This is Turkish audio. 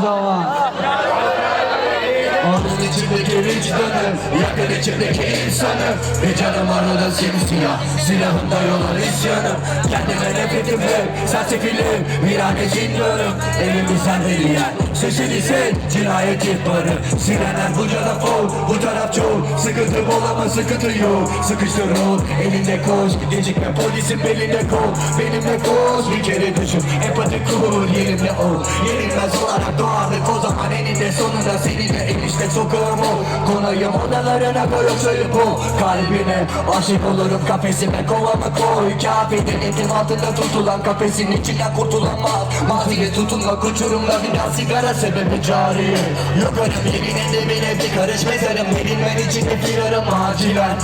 zaman Anın içimdeki vicdanı Yakın içimdeki insanı. Ve canım arada simsiyah Silahımda yola isyanım Kendime nefretim hep Sersefilim Virane zindanım Evimi sen eliyen Sesini sen Cinayet ihbarı. Sirenler bu taraf ol Bu taraf çoğu. Sıkıntı bol ama sıkıntı yok. Sıkıştır ol Elinde koş Gecikme polisin belinde kol Benimle koş Bir kere düşün. Empati kur Yerimde ol. Yenilmez olarak doğ eninde sonunda Seninle enişte sokağım ol Konayım odalarına koy söyle bu Kalbine aşık olurum. Kafesime kovamı koy. Kafetin etim altında tutulan kafesin içinden kurtulamaz. Mahfiye tutunma uçurumda bir daha sigara sebebi cari. Yokarım yemin edemine bir karış mezarım. Verilmen için de firarım acilen